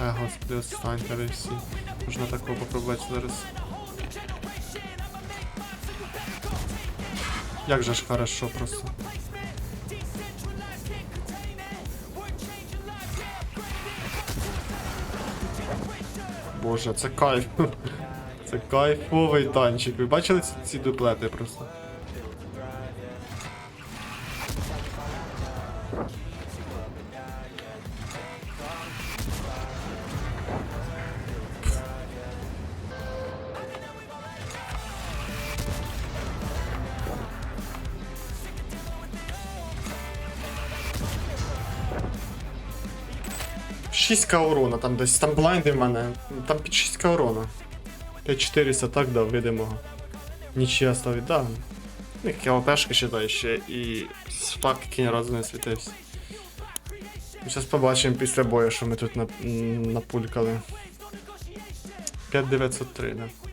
А, господи, останьте всі. Можна такого попробувати зараз. Як же ж хорошо просто. Боже, це кайф. Це кайфовий танчик. Ви бачили ці, ці дуплети просто? Шістка урона, там десь, там блайнди в мене, там під 6 урона. 5400 так дав видимого. Нічия ставить, да. Ну, як ОПшка ще ще і спак, який ні разу не світився. Зараз побачимо після бою, що ми тут нап- напулькали. 5903, да.